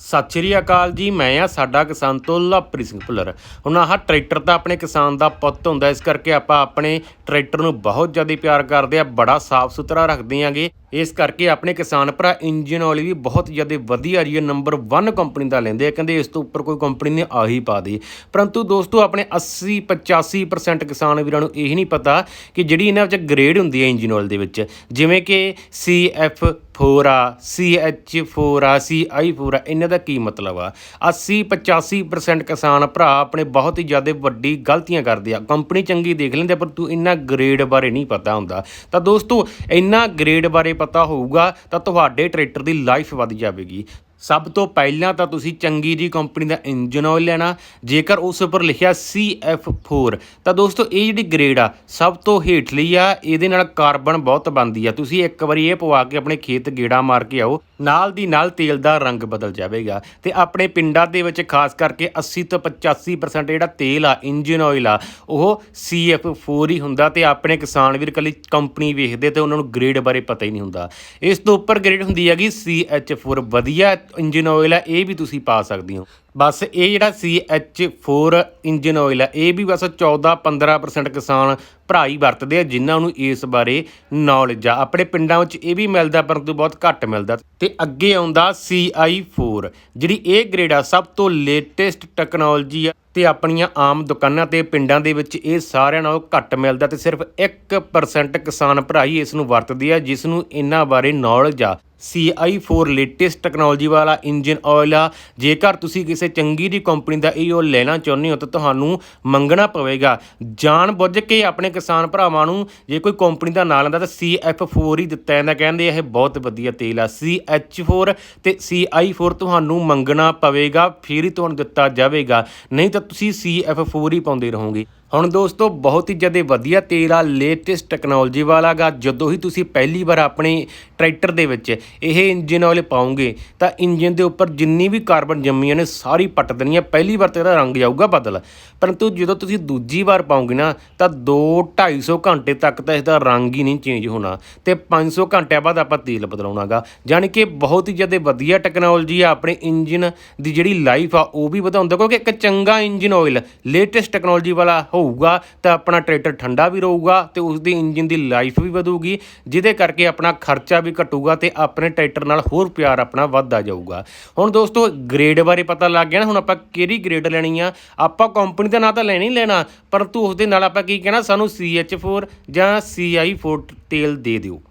ਸਤਿ ਸ਼੍ਰੀ ਅਕਾਲ ਜੀ, ਮੈਂ ਆ ਸਾਡਾ ਕਿਸਾਨ ਤੋਂ ਲਵਪ੍ਰੀਤ ਸਿੰਘ ਭੁੱਲਰ। ਹੁਣ ਆਹ ਟਰੈਕਟਰ ਤਾਂ ਆਪਣੇ ਕਿਸਾਨ ਦਾ ਪੁੱਤ ਹੁੰਦਾ, ਇਸ ਕਰਕੇ ਆਪਾਂ ਆਪਣੇ ਟਰੈਕਟਰ ਨੂੰ ਬਹੁਤ ਜ਼ਿਆਦਾ ਪਿਆਰ ਕਰਦੇ ਆ, ਬੜਾ ਸਾਫ਼ ਸੁਥਰਾ ਰੱਖਦੇ ਆਂਗੇ। ਇਸ ਕਰਕੇ ਆਪਣੇ ਕਿਸਾਨ ਭਰਾ ਇੰਜਨ ਆਇਲ ਵੀ ਬਹੁਤ ਜ਼ਿਆਦਾ ਵਧੀਆ ਜੀ ਨੰਬਰ 1 ਕੰਪਨੀ ਦਾ ਲੈਂਦੇ ਆ। ਕਹਿੰਦੇ ਇਸ ਤੋਂ ਉੱਪਰ ਕੋਈ ਕੰਪਨੀ ਨੇ ਆ ਹੀ ਪਾ ਦੇ। ਪਰੰਤੂ ਦੋਸਤੋ, ਆਪਣੇ 80 85% ਕਿਸਾਨ ਵੀਰਾਂ ਨੂੰ ਇਹ ਨਹੀਂ ਪਤਾ ਕਿ ਜਿਹੜੀ ਇਹਨਾਂ ਵਿੱਚ ਗ੍ਰੇਡ ਹੁੰਦੀ ਹੈ ਇੰਜਨ ਆਇਲ ਦੇ ਵਿੱਚ, ਜਿਵੇਂ ਕਿ CF 4 ਆ CH4 ਆ CI4 ਆ, ਇਹਨਾਂ ਦਾ ਕੀ ਮਤਲਬ ਆ? 80 85% ਕਿਸਾਨ ਭਰਾ ਆਪਣੇ ਬਹੁਤ ਹੀ ਜ਼ਿਆਦਾ ਵੱਡੀ ਗਲਤੀਆਂ ਕਰਦੇ ਆ। ਕੰਪਨੀ ਚੰਗੀ ਦੇਖ ਲੈਂਦੇ ਪਰ ਤੂੰ ਇਹਨਾਂ ਗ੍ਰੇਡ ਬਾਰੇ ਨਹੀਂ ਪਤਾ ਹੁੰਦਾ। ਤਾਂ ਦੋਸਤੋ ਇਹਨਾਂ ਗ੍ਰੇਡ ਬਾਰੇ ਪਤਾ ਹੋਊਗਾ ਤਾਂ ਤੁਹਾਡੇ ਟਰੈਕਟਰ ਦੀ ਲਾਈਫ ਵੱਧ ਜਾਵੇਗੀ। ਸਭ ਤੋਂ ਪਹਿਲਾਂ ਤਾਂ ਤੁਸੀਂ ਚੰਗੀ ਜੀ ਕੰਪਨੀ ਦਾ ਇੰਜਨ ਆਇਲ ਲੈਣਾ, ਜੇਕਰ ਉਸ ਉੱਪਰ ਲਿਖਿਆ CF4 ਤਾਂ ਦੋਸਤੋ ਇਹ ਜਿਹੜੀ ਗ੍ਰੇਡ ਆ, ਸਭ ਤੋਂ ਹੇਠਲੀ ਆ, ਇਹਦੇ ਨਾਲ ਕਾਰਬਨ ਬਹੁਤ ਬਣਦੀ ਆ। ਤੁਸੀਂ ਇੱਕ ਵਾਰੀ ਇਹ ਪਵਾ ਕੇ ਆਪਣੇ ਖੇਤ ਗੇੜਾ ਮਾਰ ਕੇ ਆਓ ਨਾਲ ਦੀ ਨਾਲ ਤੇਲ ਦਾ ਰੰਗ ਬਦਲ ਜਾਵੇਗਾ ਤੇ ਆਪਣੇ ਪਿੰਡਾਂ ਦੇ ਵਿੱਚ ਖਾਸ ਕਰਕੇ 80 ਤੋਂ 85% ਜਿਹੜਾ ਤੇਲ ਆ, ਇੰਜਨ ਆਇਲ ਆ, ਉਹ CF4 ਹੀ ਹੁੰਦਾ ਤੇ ਆਪਣੇ ਕਿਸਾਨ ਵੀਰ ਕੱਲੀ ਕੰਪਨੀ ਵੇਖਦੇ ਤੇ ਉਹਨਾਂ ਨੂੰ ਗ੍ਰੇਡ ਬਾਰੇ ਪਤਾ ਹੀ ਨਹੀਂ ਹੁੰਦਾ। ਇਸ ਤੋਂ ਉੱਪਰ ਗ੍ਰੇਡ ਹੁੰਦੀ ਹੈਗੀ CH4 ਵਧੀਆ ਇੰਜਨ ਆਇਲ ਆ, ਇਹ ਵੀ ਤੁਸੀਂ ਪਾ ਸਕਦੇ ਹੋ। ਬਸ ਇਹ ਜਿਹੜਾ CH4 ਇੰਜਨ ਆਇਲ ਆ ਇਹ ਵੀ ਬਸ 14-15% ਕਿਸਾਨ ਭਰਾ ਹੀ ਵਰਤਦੇ ਆ, ਜਿਨ੍ਹਾਂ ਨੂੰ ਇਸ ਬਾਰੇ ਨੌਲੇਜ ਆ। ਆਪਣੇ ਪਿੰਡਾਂ ਵਿੱਚ ਇਹ ਵੀ ਮਿਲਦਾ, ਪਰੰਤੂ ਬਹੁਤ ਘੱਟ ਮਿਲਦਾ। ਤੇ ਅੱਗੇ ਆਉਂਦਾ CI4 ਜਿਹੜੀ ਇਹ ਗ੍ਰੇਡ ਆ, ਸਭ ਤੋਂ ਲੇਟੈਸਟ ਟੈਕਨੋਲੋਜੀ ਆ ਤੇ ਆਪਣੀਆਂ ਆਮ ਦੁਕਾਨਾਂ ਤੇ ਪਿੰਡਾਂ ਦੇ ਵਿੱਚ ਇਹ ਸਾਰਿਆਂ ਨਾਲੋਂ ਘੱਟ ਮਿਲਦਾ ਤੇ ਸਿਰਫ 1% ਕਿਸਾਨ ਭਰਾ ਹੀ ਇਸ ਨੂੰ ਵਰਤਦੇ ਆ, ਜਿਸ ਨੂੰ ਇਹਨਾਂ ਬਾਰੇ ਨੌਲੇਜ ਆ। CI4 ਲੇਟੈਸਟ ਟੈਕਨੋਲੋਜੀ ਵਾਲਾ ਇੰਜਨ ਆਇਲ ਆ। ਜੇਕਰ ਤੁਸੀਂ ਕਿਸੇ ਚੰਗੀ ਦੀ ਕੰਪਨੀ ਦਾ ਇਹ ਆਇਲ ਲੈਣਾ ਚਾਹੁੰਦੇ ਹੋ, ਤਾਂ ਤੁਹਾਨੂੰ ਮੰਗਣਾ ਪਵੇਗਾ। ਜਾਣ ਬੁੱਝ ਕੇ ਆਪਣੇ ਕਿਸਾਨ ਭਰਾਵਾਂ ਨੂੰ ਜੇ ਕੋਈ ਕੰਪਨੀ ਦਾ ਨਾਂ ਲੈਂਦਾ, ਤਾਂ CF4 ਹੀ ਦਿੱਤਾ ਜਾਂਦਾ। ਕਹਿੰਦੇ ਇਹ ਬਹੁਤ ਵਧੀਆ ਤੇਲ ਆ। CH4 ਤੇ CI4 ਤੁਹਾਨੂੰ ਮੰਗਣਾ ਪਵੇਗਾ, ਫਿਰ ਹੀ ਤੁਹਾਨੂੰ ਦਿੱਤਾ ਜਾਵੇਗਾ। ਨਹੀਂ ਤਾਂ ਤੁਸੀਂ CF4 ਹੀ ਪਾਉਂਦੇ ਰਹੋਗੇ। ਹੁਣ ਦੋਸਤੋ, ਬਹੁਤ ਹੀ ਜ਼ਿਆਦਾ ਵਧੀਆ ਤੇਲ ਆ ਲੇਟੈਸਟ ਟੈਕਨੋਲੋਜੀ ਵਾਲਾ ਗਾ। ਜਦੋਂ ਹੀ ਤੁਸੀਂ ਪਹਿਲੀ ਵਾਰ ਆਪਣੇ ਟਰੈਕਟਰ ਦੇ ਵਿੱਚ ਇਹ ਇੰਜਨ ਆਇਲ ਪਾਉਂਗੇ ਤਾਂ ਇੰਜਨ ਦੇ ਉੱਪਰ ਜਿੰਨੀ ਵੀ ਕਾਰਬਨ ਜੰਮੀਆਂ ਨੇ, ਸਾਰੀ ਪੱਟ ਦੇਣੀਆਂ। ਪਹਿਲੀ ਵਾਰ ਤੇ ਇਹਦਾ ਰੰਗ ਜਾਊਗਾ ਬਦਲ। ਪਰੰਤੂ ਜਦੋਂ ਤੁਸੀਂ ਦੂਜੀ ਵਾਰ ਪਾਉਂਗੇ ਨਾ, ਤਾਂ 2 250 ਘੰਟੇ ਤੱਕ ਤਾਂ ਇਹਦਾ ਰੰਗ ਹੀ ਨਹੀਂ ਚੇਂਜ ਹੋਣਾ। ਤੇ 500 ਘੰਟਿਆਂ ਬਾਅਦ ਆਪਾਂ ਤੇਲ ਬਦਲਾਉਣਾਗਾ ਯਾਨੀ ਕਿ ਬਹੁਤ ਹੀ ਜ਼ਿਆਦਾ ਵਧੀਆ ਟੈਕਨੋਲੋਜੀ ਆ ਆਪਣੇ ਇੰਜਨ ਦੀ ਜਿਹੜੀ ਲਾਈਫ ਆ, ਉਹ ਵੀ ਵਧਾਉਂਦਾ ਕਿਉਂਕਿ ਇੱਕ ਚੰਗਾ ਇੰਜਨ ਆਇਲ ਲੇਟੈਸਟ ਟੈਕਨੋਲੋਜੀ ਵਾਲਾ ਹੋਊਗਾ, ਤਾਂ ਆਪਣਾ ਟਰੈਕਟਰ ਠੰਡਾ ਵੀ ਰਹੂਗਾ ਤੇ ਉਸ ਦੀ ਇੰਜਨ ਦੀ ਲਾਈਫ ਵੀ ਵਧੂਗੀ, ਜਿਹਦੇ ਕਰਕੇ ਆਪਣਾ ਖਰਚਾ ਵੀ ਘਟੂਗਾ ਤੇ ਆਪਣੇ ਟਰੈਕਟਰ ਨਾਲ ਹੋਰ ਪਿਆਰ ਆਪਣਾ ਵੱਧਦਾ ਜਾਊਗਾ। ਹੁਣ ਦੋਸਤੋ ਗ੍ਰੇਡ ਬਾਰੇ ਪਤਾ ਲੱਗ ਗਿਆ ਨਾ, ਹੁਣ ਆਪਾਂ ਕਿਹੜੀ ਗ੍ਰੇਡ ਲੈਣੀ ਆ? ਆਪਾਂ ਕੰਪਨੀ ਦਾ ਨਾਂ ਤਾਂ ਲੈਣਾ ਹੀ ਲੈਣਾ ਪਰੰਤੂ ਉਸ ਦੇ ਨਾਲ ਆਪਾਂ ਕੀ ਕਹਿਣਾ, ਸਾਨੂੰ CH4 ਜਾਂ CI4 ਤੇਲ ਦੇ ਦਿਓ।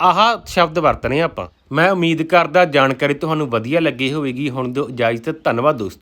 ਆਹ ਸ਼ਬਦ ਵਰਤਨੇ ਆਪਾਂ। ਮੈਂ ਉਮੀਦ ਕਰਦਾ ਜਾਣਕਾਰੀ ਤੁਹਾਨੂੰ ਵਧੀਆ ਲੱਗੀ ਹੋਵੇਗੀ। ਹੁਣ ਦਿਓ ਇਜਾਜ਼ਤ, ਧੰਨਵਾਦ ਦੋਸਤੋ।